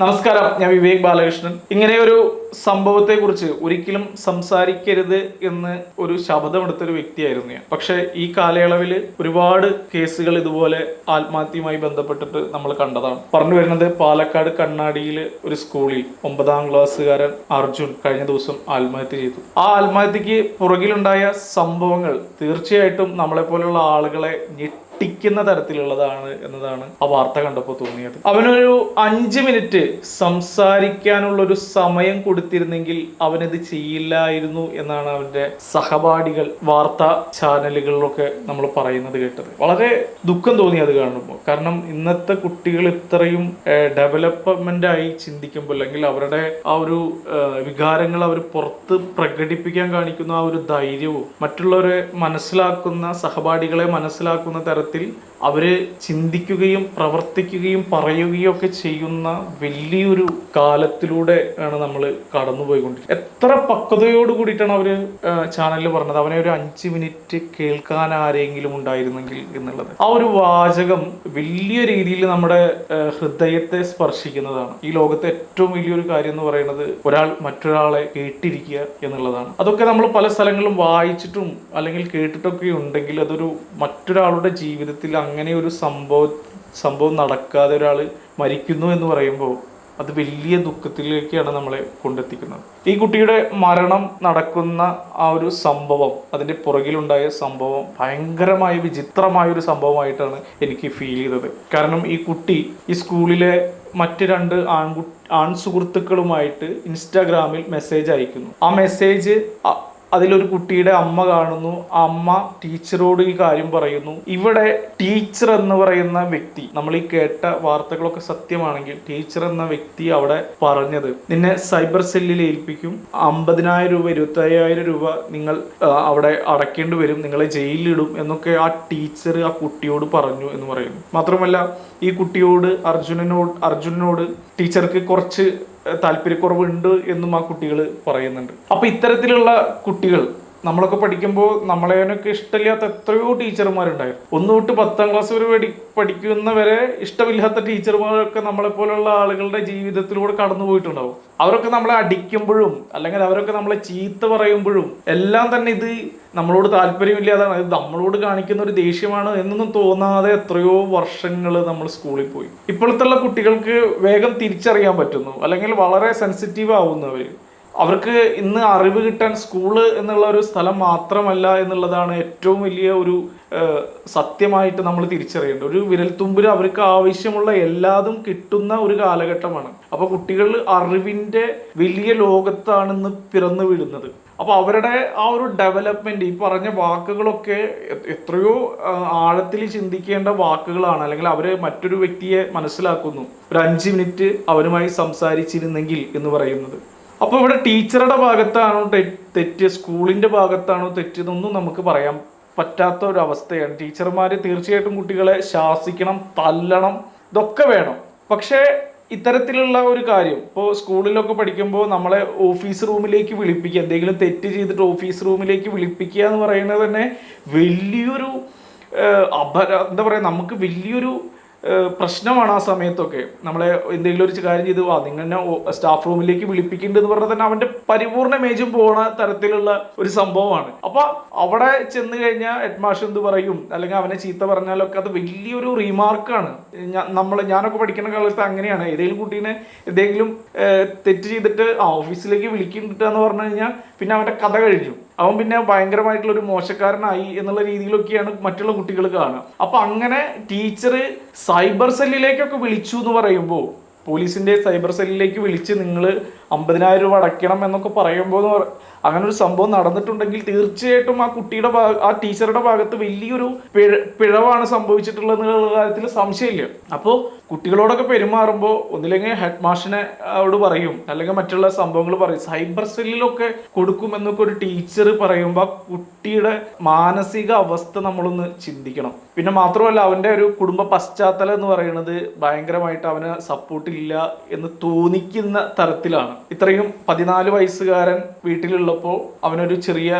നമസ്കാരം ഞാൻ വിവേക് ബാലകൃഷ്ണൻ. ഇങ്ങനെ ഒരു സംഭവത്തെ കുറിച്ച് ഒരിക്കലും സംസാരിക്കരുത് എന്ന് ഒരു ശബ്ദമെടുത്തൊരു വ്യക്തിയായിരുന്നു ഞാൻ. പക്ഷെ ഈ കാലയളവിൽ ഒരുപാട് കേസുകൾ ഇതുപോലെ ആത്മഹത്യയുമായി ബന്ധപ്പെട്ടിട്ട് നമ്മൾ കണ്ടതാണ്. പറഞ്ഞു വരുന്നത് പാലക്കാട് കണ്ണാടിയിൽ ഒരു സ്കൂളിൽ ഒമ്പതാം ക്ലാസ്സുകാരൻ അർജുൻ കഴിഞ്ഞ ദിവസം ആത്മഹത്യ ചെയ്തു. ആ ആത്മഹത്യക്ക് പുറകിലുണ്ടായ സംഭവങ്ങൾ തീർച്ചയായിട്ടും നമ്മളെ നമ്മളെപ്പോലുള്ള ആളുകളെ ഞെട്ടി ഞെട്ടിക്കുന്ന തരത്തിലുള്ളതാണ് എന്നതാണ് ആ വാർത്ത കണ്ടപ്പോൾ തോന്നിയത്. അവനൊരു അഞ്ച് മിനിറ്റ് സംസാരിക്കാനുള്ള ഒരു സമയം കൊടുത്തിരുന്നെങ്കിൽ അവനത് ചെയ്യില്ലായിരുന്നു എന്നാണ് അവന്റെ സഹപാഠികൾ വാർത്താ ചാനലുകളിലൊക്കെ നമ്മൾ പറയുന്നത് കേട്ടത്. വളരെ ദുഃഖം തോന്നി അത് കാണുമ്പോൾ. കാരണം ഇന്നത്തെ കുട്ടികൾ ഇത്രയും ഡെവലപ്മെന്റ് ആയി ചിന്തിക്കുമ്പോൾ അല്ലെങ്കിൽ അവരുടെ ആ ഒരു വികാരങ്ങൾ അവർ പുറത്ത് പ്രകടിപ്പിക്കാൻ കാണിക്കുന്ന ആ ഒരു ധൈര്യവും മറ്റുള്ളവരെ മനസ്സിലാക്കുന്ന സഹപാഠികളെ മനസ്സിലാക്കുന്ന തരത്തിൽ അവർ ചിന്തിക്കുകയും പ്രവർത്തിക്കുകയും പറയുകയും ഒക്കെ ചെയ്യുന്ന വലിയൊരു കാലത്തിലൂടെ ആണ് നമ്മൾ കടന്നുപോയിക്കൊണ്ടിരിക്കുന്നത് എത്ര പക്വതയോട് കൂടിയിട്ടാണ് അവർ ചാനലിൽ പറഞ്ഞത്? അവനെ ഒരു അഞ്ച് മിനിറ്റ് കേൾക്കാൻ ആരെങ്കിലും ഉണ്ടായിരുന്നെങ്കിൽ എന്നുള്ളത്. ആ ഒരു വാചകം വലിയ രീതിയിൽ നമ്മുടെ ഹൃദയത്തെ സ്പർശിക്കുന്നതാണ്. ഈ ലോകത്തെ ഏറ്റവും വലിയൊരു കാര്യം എന്ന് പറയുന്നത് ഒരാൾ മറ്റൊരാളെ കേട്ടിരിക്കുക എന്നുള്ളതാണ്. അതൊക്കെ നമ്മൾ പല സ്ഥലങ്ങളിലും വായിച്ചിട്ടും അല്ലെങ്കിൽ കേട്ടിട്ടൊക്കെ ഉണ്ടെങ്കിൽ അതൊരു മറ്റൊരാളുടെ ജീവിതത്തിൽ അങ്ങനെ ഒരു സംഭവ സംഭവം നടക്കാതെ ഒരാൾ മരിക്കുന്നു എന്ന് പറയുമ്പോൾ അത് വലിയ ദുഃഖത്തിലേക്കാണ് നമ്മളെ കൊണ്ടെത്തിക്കുന്നത്. ഈ കുട്ടിയുടെ മരണം നടക്കുന്ന ആ ഒരു സംഭവം അതിന്റെ പുറകിലുണ്ടായ സംഭവം ഭയങ്കരമായ വിചിത്രമായ ഒരു സംഭവമായിട്ടാണ് എനിക്ക് ഫീൽ ചെയ്തത്. കാരണം ഈ കുട്ടി ഈ സ്കൂളിലെ മറ്റ് രണ്ട് ആൺകു ആൺ സുഹൃത്തുക്കളുമായിട്ട് ഇൻസ്റ്റാഗ്രാമിൽ മെസ്സേജ് അയക്കുന്നു. ആ മെസ്സേജ് അതിലൊരു കുട്ടിയുടെ അമ്മ കാണുന്നു. അമ്മ ടീച്ചറോട് ഈ കാര്യം പറയുന്നു. ഇവിടെ ടീച്ചർ എന്ന് പറയുന്ന വ്യക്തി നമ്മൾ ഈ കേട്ട വാർത്തകളൊക്കെ സത്യമാണെങ്കിൽ ടീച്ചർ എന്ന വ്യക്തി അവിടെ പറഞ്ഞത് നിന്നെ സൈബർ സെല്ലിൽ ഏൽപ്പിക്കും. അമ്പതിനായിരം രൂപ ഇരുപത്തയ്യായിരം രൂപ നിങ്ങൾ അവിടെ അടയ്ക്കേണ്ടി വരും. നിങ്ങളെ ജയിലിലിടും. എന്നൊക്കെ ആ ടീച്ചർ ആ കുട്ടിയോട് പറഞ്ഞു എന്ന് പറയുന്നു. മാത്രമല്ല ഈ കുട്ടിയോട് അർജുനനോട് അർജുനനോട് ടീച്ചർക്ക് കുറച്ച് താല്പര്യക്കുറവുണ്ട് എന്നും ആ കുട്ടികൾ പറയുന്നുണ്ട്. അപ്പൊ ഇത്തരത്തിലുള്ള കുട്ടികൾ നമ്മളൊക്കെ പഠിക്കുമ്പോൾ നമ്മളെയൊക്കെ ഇഷ്ടമില്ലാത്ത എത്രയോ ടീച്ചർമാരുണ്ടായിരുന്നു ഒന്ന് തൊട്ട് പത്താം ക്ലാസ് വരെ പഠി പഠിക്കുന്നവരെ ഇഷ്ടമില്ലാത്ത ടീച്ചർമാരൊക്കെ നമ്മളെ പോലുള്ള ആളുകളുടെ ജീവിതത്തിലൂടെ കടന്നു പോയിട്ടുണ്ടാവും. അവരൊക്കെ നമ്മളെ അടിക്കുമ്പോഴും അല്ലെങ്കിൽ അവരൊക്കെ നമ്മളെ ചീത്ത പറയുമ്പോഴും എല്ലാം തന്നെ ഇത് നമ്മളോട് താല്പര്യമില്ലാതാണ്. ഇത് നമ്മളോട് കാണിക്കുന്ന ഒരു ദേഷ്യമാണ് എന്നൊന്നും തോന്നാതെ എത്രയോ വർഷങ്ങൾ നമ്മൾ സ്കൂളിൽ പോയി. ഇപ്പോഴത്തെ കുട്ടികൾക്ക് വേഗം തിരിച്ചറിയാൻ പറ്റുന്നു. അല്ലെങ്കിൽ വളരെ സെൻസിറ്റീവ് ആവുന്നു അവർ അവർക്ക് ഇന്ന് അറിവ് കിട്ടാൻ സ്കൂൾ എന്നുള്ള ഒരു സ്ഥലം മാത്രമല്ല എന്നുള്ളതാണ് ഏറ്റവും വലിയ ഒരു സത്യമായിട്ട് നമ്മൾ തിരിച്ചറിയേണ്ടത്. ഒരു വിരൽത്തുമ്പിൽ അവർക്ക് ആവശ്യമുള്ള എല്ലാതും കിട്ടുന്ന ഒരു കാലഘട്ടമാണ്. അപ്പോൾ കുട്ടികൾ അറിവിന്റെ വലിയ ലോകത്താണ് ഇന്ന് പിറന്നു വീഴുന്നത് അപ്പോൾ അവരുടെ ആ ഒരു ഡെവലപ്മെന്റ് ഈ പറഞ്ഞ വാക്കുകളൊക്കെ എത്രയോ ആഴത്തിൽ ചിന്തിക്കേണ്ട വാക്കുകളാണ്. അല്ലെങ്കിൽ അവർ മറ്റൊരു വ്യക്തിയെ മനസ്സിലാക്കുന്നു. ഒരു അഞ്ച് മിനിറ്റ് അവരുമായി സംസാരിച്ചിരുന്നെങ്കിൽ എന്ന് പറയുന്നത്. അപ്പൊ ഇവിടെ ടീച്ചറുടെ ഭാഗത്താണോ തെറ്റ് സ്കൂളിന്റെ ഭാഗത്താണോ തെറ്റിയതൊന്നും നമുക്ക് പറയാം പറ്റാത്ത ഒരു അവസ്ഥയാണ് ടീച്ചർമാർ തീർച്ചയായിട്ടും കുട്ടികളെ ശാസിക്കണം തല്ലണം ഇതൊക്കെ വേണം. പക്ഷേ ഇത്തരത്തിലുള്ള ഒരു കാര്യം ഇപ്പോൾ സ്കൂളിലൊക്കെ പഠിക്കുമ്പോൾ നമ്മളെ ഓഫീസ് റൂമിലേക്ക് വിളിപ്പിക്കുക എന്തെങ്കിലും തെറ്റ് ചെയ്തിട്ട് ഓഫീസ് റൂമിലേക്ക് വിളിപ്പിക്കുക എന്ന് പറയുന്നത് തന്നെ വലിയൊരു അപര എന്താ പറയുക നമുക്ക് വലിയൊരു പ്രശ്നമാണ് ആ സമയത്തൊക്കെ. നമ്മളെ എന്തെങ്കിലും ഒരു കാര്യം ചെയ്ത് വാ നിങ്ങൾ സ്റ്റാഫ് റൂമിലേക്ക് വിളിപ്പിക്കുന്നുണ്ട് എന്ന് പറഞ്ഞാൽ തന്നെ അവന്റെ പരിപൂർണ മേജും പോണ തരത്തിലുള്ള ഒരു സംഭവമാണ്. അപ്പൊ അവിടെ ചെന്ന് കഴിഞ്ഞാൽ ഹെഡ് മാഷ് എന്ത് പറയും? അല്ലെങ്കിൽ അവനെ ചീത്ത പറഞ്ഞാലൊക്കെ അത് വലിയൊരു റീമാർക്കാണ്. നമ്മൾ ഞാനൊക്കെ പഠിക്കുന്ന കാലത്ത് അങ്ങനെയാണ്. ഏതെങ്കിലും കുട്ടീനെ എന്തെങ്കിലും തെറ്റ് ചെയ്തിട്ട് ആ ഓഫീസിലേക്ക് വിളിക്കുന്നുണ്ട് എന്ന് പറഞ്ഞു കഴിഞ്ഞാൽ പിന്നെ അവന്റെ കഥ കഴിഞ്ഞു. അവൻ പിന്നെ ഭയങ്കരമായിട്ടുള്ള ഒരു മോശക്കാരനായി എന്നുള്ള രീതിയിലൊക്കെയാണ് മറ്റുള്ള കുട്ടികൾ കാണുക. അപ്പൊ അങ്ങനെ ടീച്ചർ സൈബർ സെല്ലിലേക്കൊക്കെ വിളിച്ചു എന്ന് പറയുമ്പോൾ പോലീസിന്റെ സൈബർ സെല്ലിലേക്ക് വിളിച്ച് നിങ്ങൾ അമ്പതിനായിരം രൂപ അടയ്ക്കണം എന്നൊക്കെ പറയുമ്പോൾ അങ്ങനെ ഒരു സംഭവം നടന്നിട്ടുണ്ടെങ്കിൽ തീർച്ചയായിട്ടും ആ കുട്ടിയുടെ ആ ടീച്ചറുടെ ഭാഗത്ത് വലിയൊരു പിഴ പിഴവാണ് സംഭവിച്ചിട്ടുള്ളത് എന്നുള്ള കാര്യത്തിൽ സംശയമില്ല. അപ്പോൾ കുട്ടികളോടൊക്കെ പെരുമാറുമ്പോൾ ഒന്നില്ലെങ്കിൽ ഹെഡ് മാഷിനെ അവിടെ പറയും. അല്ലെങ്കിൽ മറ്റുള്ള സംഭവങ്ങൾ പറയും. സൈബർ സെല്ലിലൊക്കെ കൊടുക്കുമെന്നൊക്കെ ഒരു ടീച്ചർ പറയുമ്പോൾ കുട്ടിയുടെ മാനസിക അവസ്ഥ നമ്മളൊന്ന് ചിന്തിക്കണം. പിന്നെ മാത്രമല്ല അവന്റെ ഒരു കുടുംബ പശ്ചാത്തലം എന്ന് പറയുന്നത് ഭയങ്കരമായിട്ട് അവന് സപ്പോർട്ടില്ല എന്ന് തോന്നിക്കുന്ന തരത്തിലാണ്. ഇത്രയും പതിനാല് വയസ്സുകാരൻ വീട്ടിലുള്ളപ്പോൾ അവനൊരു ചെറിയ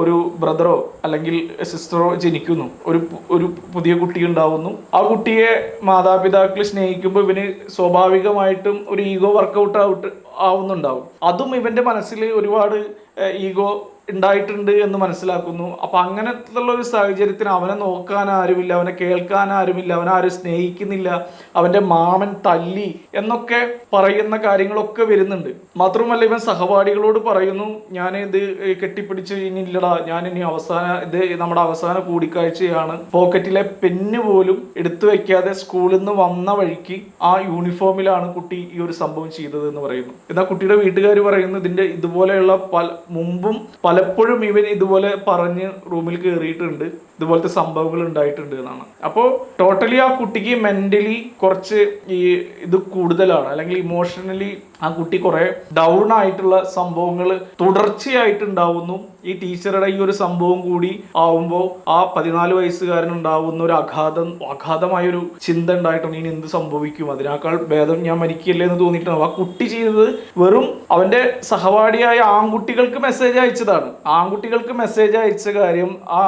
ഒരു ബ്രദറോ അല്ലെങ്കിൽ സിസ്റ്ററോ ജനിക്കുന്നു. ഒരു ഒരു പുതിയ കുട്ടി ഉണ്ടാവുന്നു. ആ കുട്ടിയെ മാതാപിതാക്കൾ സ്നേഹിക്കുമ്പോൾ ഇവന് സ്വാഭാവികമായിട്ടും ഒരു ഈഗോ വർക്കൗട്ട് ഔട്ട് ആവുന്നുണ്ടാവും. അതും ഇവന്റെ മനസ്സിൽ ഒരുപാട് ഈഗോ ഉണ്ടായിട്ടുണ്ട് എന്ന് മനസ്സിലാക്കുന്നു. അപ്പം അങ്ങനത്തുള്ള ഒരു സാഹചര്യത്തിന് അവനെ നോക്കാൻ ആരുമില്ല അവനെ കേൾക്കാൻ ആരുമില്ല അവനെ ആരും സ്നേഹിക്കുന്നില്ല അവന്റെ മാമൻ തല്ലി എന്നൊക്കെ പറയുന്ന കാര്യങ്ങളൊക്കെ വരുന്നുണ്ട്. മാത്രമല്ല ഇവൻ സഹപാഠികളോട് പറയുന്നു ഞാൻ ഇത് കെട്ടിപ്പിടിച്ച് ഇനിയില്ലടാ ഞാൻ ഇനി അവസാന ഇത് നമ്മുടെ അവസാന കൂടിക്കാഴ്ചയാണ്. പോക്കറ്റിലെ പെന്ന് പോലും എടുത്തു വെക്കാതെ സ്കൂളിൽ നിന്ന് വന്ന വഴിക്ക് ആ യൂണിഫോമിലാണ് കുട്ടി ഈ ഒരു സംഭവം ചെയ്തത് എന്ന് പറയുന്നു. എന്നാൽ കുട്ടിയുടെ വീട്ടുകാർ പറയുന്നു ഇതിന്റെ ഇതുപോലെയുള്ള പല മുമ്പും പലപ്പോഴും ഇവൻ ഇതുപോലെ പറഞ്ഞ് റൂമിൽ കയറിയിട്ടുണ്ട് ഇതുപോലത്തെ സംഭവങ്ങൾ ഉണ്ടായിട്ടുണ്ട് എന്നാണ്. അപ്പോൾ ടോട്ടലി ആ കുട്ടിക്ക് മെന്റലി കുറച്ച് ഈ ഇത് കൂടുതലാണ്. അല്ലെങ്കിൽ ഇമോഷണലി ആ കുട്ടി കുറെ ഡൗൺ ആയിട്ടുള്ള സംഭവങ്ങൾ തുടർച്ചയായിട്ട് ഉണ്ടാവുന്നു ഈ ടീച്ചറുടെ ഈ ഒരു സംഭവം കൂടി ആവുമ്പോൾ ആ പതിനാല് വയസ്സുകാരൻ ഉണ്ടാവുന്ന ഒരു അഘാതം അഘാതമായൊരു ചിന്ത ഉണ്ടായിട്ടുണ്ട് ഇനി എന്ത് സംഭവിക്കും? അതിനേക്കാൾ ഭേദം ഞാൻ മരിക്കില്ലേ എന്ന് തോന്നിയിട്ടാണ്. ആ കുട്ടി ചെയ്തത് വെറും അവന്റെ സഹപാഠിയായ ആൺകുട്ടികൾക്ക് മെസ്സേജ് അയച്ചതാണ്. ആൺകുട്ടികൾക്ക് മെസ്സേജ് അയച്ച കാര്യം ആ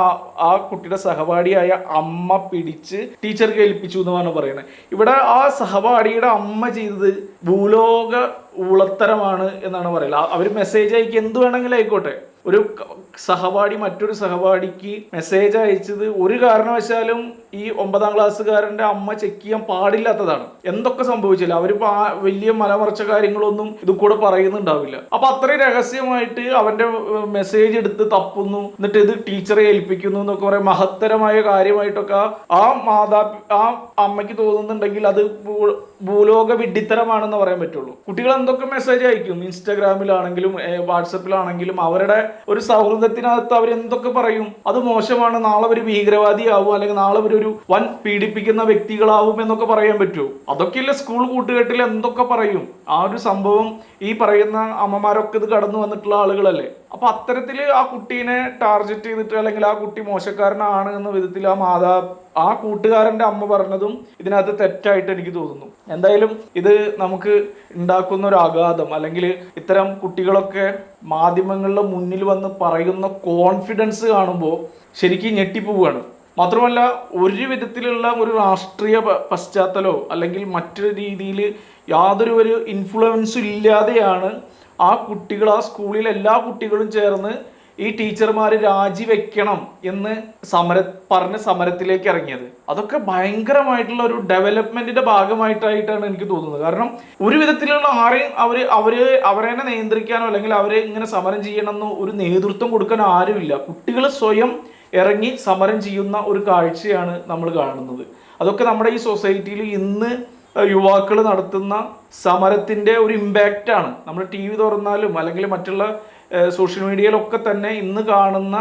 ആ കുട്ടിയുടെ സഹപാഠിയായ അമ്മ പിടിച്ച് ടീച്ചർ കേൾപ്പിച്ചു എന്നാണ് പറയുന്നത്. ഇവിടെ ആ സഹപാഠിയുടെ അമ്മ ചെയ്തത് ഭൂലോക ഉളത്തരമാണ് എന്നാണ് പറയുന്നത്. അവർ മെസ്സേജ് അയക്കുക എന്ത് വേണമെങ്കിലും ആയിക്കോട്ടെ. ഒരു സഹപാഠി മറ്റൊരു സഹപാഠിക്ക് മെസ്സേജ് അയച്ചത് ഒരു കാരണവശാലും ഈ ഒമ്പതാം ക്ലാസ്സുകാരന്റെ അമ്മ ചെക്ക് ചെയ്യാൻ പാടില്ലാത്തതാണ്. എന്തൊക്കെ സംഭവിച്ചില്ല അവർ വലിയ മലമറച്ച കാര്യങ്ങളൊന്നും ഇത് കൂടെ പറയുന്നുണ്ടാവില്ല. അപ്പം അത്രയും രഹസ്യമായിട്ട് അവന്റെ മെസ്സേജ് എടുത്ത് തപ്പുന്നു. എന്നിട്ട് ഇത് ടീച്ചറെ ഏൽപ്പിക്കുന്നു എന്നൊക്കെ പറയാം. മഹത്തരമായ കാര്യമായിട്ടൊക്കെ ആ- ആ മാതാ ആ അമ്മയ്ക്ക് തോന്നുന്നുണ്ടെങ്കിൽ അത് ഭൂലോക വിഡ്ഢിത്തരമാണെന്ന് പറയാൻ പറ്റുള്ളൂ. കുട്ടികൾ എന്തൊക്കെ മെസ്സേജ് അയക്കും? ഇൻസ്റ്റാഗ്രാമിലാണെങ്കിലും വാട്സപ്പിലാണെങ്കിലും അവരുടെ ഒരു സൗഹൃദത്തിനകത്ത് അവർ എന്തൊക്കെ പറയും? അത് മോശമാണ്. നാളെ ഒരു ഭീകരവാദിയാവും. അല്ലെങ്കിൽ നാളെ ഒരു വൻ പീഡിപ്പിക്കുന്ന വ്യക്തികളാവും എന്നൊക്കെ പറയാൻ പറ്റുമോ? അതൊക്കെയല്ലേ സ്കൂൾ കൂട്ടുകെട്ടിൽ എന്തൊക്കെ പറയും? ആ ഒരു സംഭവം ഈ പറയുന്ന അമ്മമാരൊക്കെ ഇത് കടന്നു വന്നിട്ടുള്ള ആളുകളല്ലേ? അപ്പൊ അത്തരത്തിൽ ആ കുട്ടീനെ ടാർഗറ്റ് ചെയ്തിട്ട് അല്ലെങ്കിൽ ആ കുട്ടി മോശക്കാരനാണ് എന്ന വിധത്തിൽ ആ മാതാ ആ കൂട്ടുകാരന്റെ അമ്മ പറഞ്ഞതും ഇതിനകത്ത് തെറ്റായിട്ട് എനിക്ക് തോന്നുന്നു. എന്തായാലും ഇത് നമുക്ക് ഉണ്ടാക്കുന്ന ഒരു ആഘാതം. അല്ലെങ്കിൽ ഇത്തരം കുട്ടികളൊക്കെ മാധ്യമങ്ങളുടെ മുന്നിൽ വന്ന് പറയുന്ന കോൺഫിഡൻസ് കാണുമ്പോൾ ശരിക്കും ഞെട്ടിപ്പോവുകയാണ്. മാത്രമല്ല ഒരു വിധത്തിലുള്ള ഒരു രാഷ്ട്രീയ പശ്ചാത്തലോ പശ്ചാത്തലമോ അല്ലെങ്കിൽ മറ്റൊരു രീതിയിൽ യാതൊരു ഒരു ഇൻഫ്ലുവൻസും ഇല്ലാതെയാണ് ആ കുട്ടികൾ ആ സ്കൂളിലെ എല്ലാ കുട്ടികളും ചേർന്ന് ഈ ടീച്ചർമാർ രാജിവെക്കണം എന്ന് സമര പറഞ്ഞ് സമരത്തിലേക്ക് ഇറങ്ങിയത്. അതൊക്കെ ഭയങ്കരമായിട്ടുള്ള ഒരു ഡെവലപ്മെന്റിന്റെ ഭാഗമായിട്ടായിട്ടാണ് എനിക്ക് തോന്നുന്നത്. കാരണം ഒരു വിധത്തിലുള്ള ആരെയും അവർ അവർ അവരെ തന്നെ നിയന്ത്രിക്കാനോ അല്ലെങ്കിൽ അവരെ ഇങ്ങനെ സമരം ചെയ്യണമെന്നോ ഒരു നേതൃത്വം കൊടുക്കാൻ ആരുമില്ല. കുട്ടികൾ സ്വയം ഇറങ്ങി സമരം ചെയ്യുന്ന ഒരു കാഴ്ചയാണ് നമ്മൾ കാണുന്നത്. അതൊക്കെ നമ്മുടെ ഈ സൊസൈറ്റിയിൽ ഇന്ന് യുവാക്കൾ നടത്തുന്ന സമരത്തിന്റെ ഒരു ഇമ്പാക്റ്റാണ് നമ്മൾ ടി വി തുറന്നാലും അല്ലെങ്കിൽ മറ്റുള്ള സോഷ്യൽ മീഡിയയിലൊക്കെ തന്നെ ഇന്ന് കാണുന്ന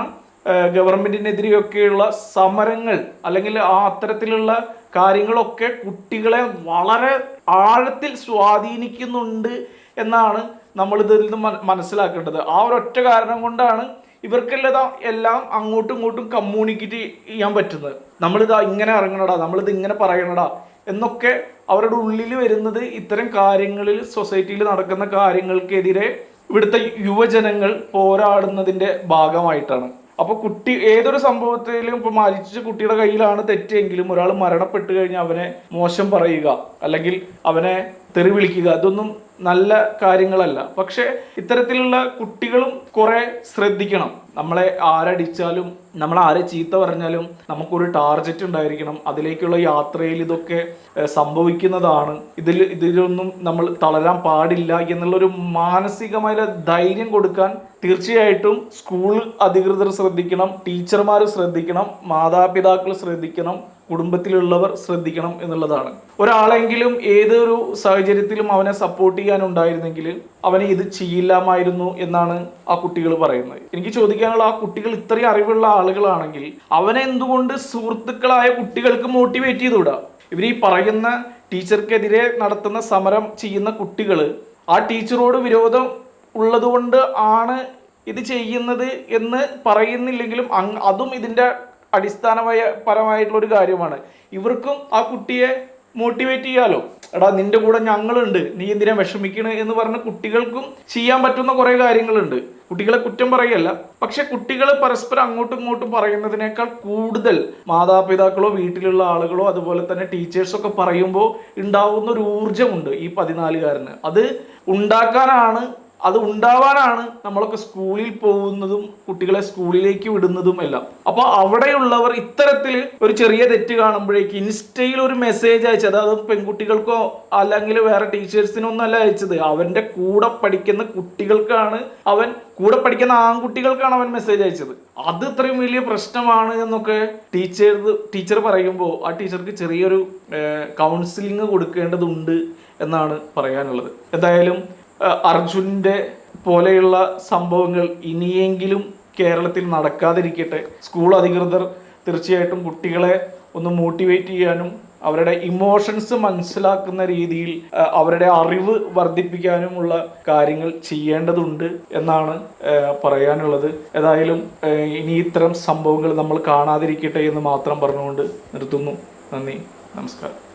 ഗവൺമെന്റിനെതിരെയൊക്കെയുള്ള സമരങ്ങൾ അല്ലെങ്കിൽ ആ അത്തരത്തിലുള്ള കാര്യങ്ങളൊക്കെ കുട്ടികളെ വളരെ ആഴത്തിൽ സ്വാധീനിക്കുന്നുണ്ട് എന്നാണ് നമ്മളിതിൽ നിന്ന് മനസ്സിലാക്കേണ്ടത്. ആ ഒരൊറ്റ കാരണം കൊണ്ടാണ് ഇവർക്കെല്ലാം എല്ലാം അങ്ങോട്ടും ഇങ്ങോട്ടും കമ്മ്യൂണിക്കേറ്റ് ചെയ്യാൻ പറ്റുന്നത്. നമ്മളിതാ ഇങ്ങനെ ഇറങ്ങണടാ നമ്മളിത് ഇങ്ങനെ പറയണടാ എന്നൊക്കെ അവരുടെ ഉള്ളിൽ വരുന്നത് ഇത്തരം കാര്യങ്ങളിൽ സൊസൈറ്റിയിൽ നടക്കുന്ന കാര്യങ്ങൾക്കെതിരെ ഇവിടുത്തെ യുവജനങ്ങൾ പോരാടുന്നതിന്റെ ഭാഗമായിട്ടാണ്. അപ്പോൾ കുട്ടി ഏതൊരു സംഭവത്തിലും ഇപ്പൊ മരിച്ച കുട്ടിയുടെ കയ്യിലാണ് തെറ്റെങ്കിലും ഒരാൾ മരണപ്പെട്ട് കഴിഞ്ഞാൽ അവനെ മോശം പറയുക അല്ലെങ്കിൽ അവനെ തെറി വിളിക്കുക ഇതൊന്നും നല്ല കാര്യങ്ങളല്ല. പക്ഷേ ഇത്തരത്തിലുള്ള കുട്ടികളും കുറെ ശ്രദ്ധിക്കണം. നമ്മളെ ആരടിച്ചാലും നമ്മൾ ആരെ ചീത്ത പറഞ്ഞാലും നമുക്കൊരു ടാർഗറ്റ് ഉണ്ടായിരിക്കണം. അതിലേക്കുള്ള യാത്രയിൽ ഇതൊക്കെ സംഭവിക്കുന്നതാണ്. ഇതിൽ ഇതിലൊന്നും നമ്മൾ തളരാൻ പാടില്ല എന്നുള്ളൊരു മാനസികമായ ധൈര്യം കൊടുക്കാൻ തീർച്ചയായിട്ടും സ്കൂൾ അധികൃതർ ശ്രദ്ധിക്കണം ടീച്ചർമാർ ശ്രദ്ധിക്കണം മാതാപിതാക്കൾ ശ്രദ്ധിക്കണം കുടുംബത്തിലുള്ളവർ ശ്രദ്ധിക്കണം എന്നുള്ളതാണ്. ഒരാളെങ്കിലും ഏതൊരു സാഹചര്യത്തിലും അവനെ സപ്പോർട്ട് ചെയ്യാനുണ്ടായിരുന്നെങ്കിൽ അവനെ ഇത് ചെയ്യില്ലാമായിരുന്നു എന്നാണ് ആ കുട്ടികൾ പറയുന്നത്. എനിക്ക് ചോദിക്കാനുള്ള ആ കുട്ടികൾ ഇത്രയും അറിവുള്ള ആളുകളാണെങ്കിൽ അവനെ എന്തുകൊണ്ട് സുഹൃത്തുക്കളായ കുട്ടികൾക്ക് മോട്ടിവേറ്റ് ചെയ്തുവിടാ ഇവർ ഈ പറയുന്ന ടീച്ചർക്കെതിരെ നടത്തുന്ന സമരം ചെയ്യുന്ന കുട്ടികൾ ആ ടീച്ചറോട് വിരോധം ഉള്ളതുകൊണ്ട് ആണ് ഇത് ചെയ്യുന്നത് എന്ന് പറയുന്നില്ലെങ്കിലും അതും ഇതിന്റെ അടിസ്ഥാനമായ പരമായിട്ടുള്ള ഒരു കാര്യമാണ്. ഇവർക്കും ആ കുട്ടിയെ മോട്ടിവേറ്റ് ചെയ്യാലോ? എടാ നിന്റെ കൂടെ ഞങ്ങളുണ്ട്. നീ എന്തിനാ വിഷമിക്കണേ എന്ന് പറഞ്ഞ് കുട്ടികൾക്കും ചെയ്യാൻ പറ്റുന്ന കുറേ കാര്യങ്ങളുണ്ട്. കുട്ടികളെ കുറ്റം പറയല്ല. പക്ഷെ കുട്ടികൾ പരസ്പരം അങ്ങോട്ടും ഇങ്ങോട്ടും പറയുന്നതിനേക്കാൾ കൂടുതൽ മാതാപിതാക്കളോ വീട്ടിലുള്ള ആളുകളോ അതുപോലെ തന്നെ ടീച്ചേഴ്സൊക്കെ പറയുമ്പോൾ ഉണ്ടാവുന്ന ഒരു ഊർജമുണ്ട് ഈ പതിനാലുകാരന്. അത് ഉണ്ടാക്കാനാണ് അത് ഉണ്ടാവാനാണ് നമ്മളൊക്കെ സ്കൂളിൽ പോകുന്നതും കുട്ടികളെ സ്കൂളിലേക്ക് വിടുന്നതും എല്ലാം. അപ്പോൾ അവിടെയുള്ളവർ ഇത്തരത്തിൽ ഒരു ചെറിയ തെറ്റ് കാണുമ്പോഴേക്ക് ഇൻസ്റ്റയിൽ ഒരു മെസ്സേജ് അയച്ചത് അത് പെൺകുട്ടികൾക്കോ അല്ലെങ്കിൽ വേറെ ടീച്ചേഴ്സിനോ ഒന്നല്ല അയച്ചത്. അവന്റെ കൂടെ പഠിക്കുന്ന കുട്ടികൾക്കാണ് അവൻ കൂടെ പഠിക്കുന്ന ആൺകുട്ടികൾക്കാണ് അവൻ മെസ്സേജ് അയച്ചത്. അത് ഇത്രയും വലിയ പ്രശ്നമാണ് എന്നൊക്കെ ടീച്ചർ ടീച്ചർ പറയുമ്പോൾ ആ ടീച്ചർക്ക് ചെറിയൊരു കൗൺസിലിംഗ് കൊടുക്കേണ്ടതുണ്ട് എന്നാണ് പറയാനുള്ളത്. എന്തായാലും അർജുന്റെ പോലെയുള്ള സംഭവങ്ങൾ ഇനിയെങ്കിലും കേരളത്തിൽ നടക്കാതിരിക്കട്ടെ. സ്കൂൾ അധികൃതർ തീർച്ചയായിട്ടും കുട്ടികളെ ഒന്ന് മോട്ടിവേറ്റ് ചെയ്യാനും അവരുടെ ഇമോഷൻസ് മനസ്സിലാക്കുന്ന രീതിയിൽ അവരുടെ അറിവ് വർദ്ധിപ്പിക്കാനുമുള്ള കാര്യങ്ങൾ ചെയ്യേണ്ടതുണ്ട് എന്നാണ് പറയാനുള്ളത്. ഏതായാലും ഇനി ഇത്തരം സംഭവങ്ങൾ നമ്മൾ കാണാതിരിക്കട്ടെ എന്ന് മാത്രം പറഞ്ഞുകൊണ്ട് നിർത്തുന്നു. നന്ദി. നമസ്കാരം.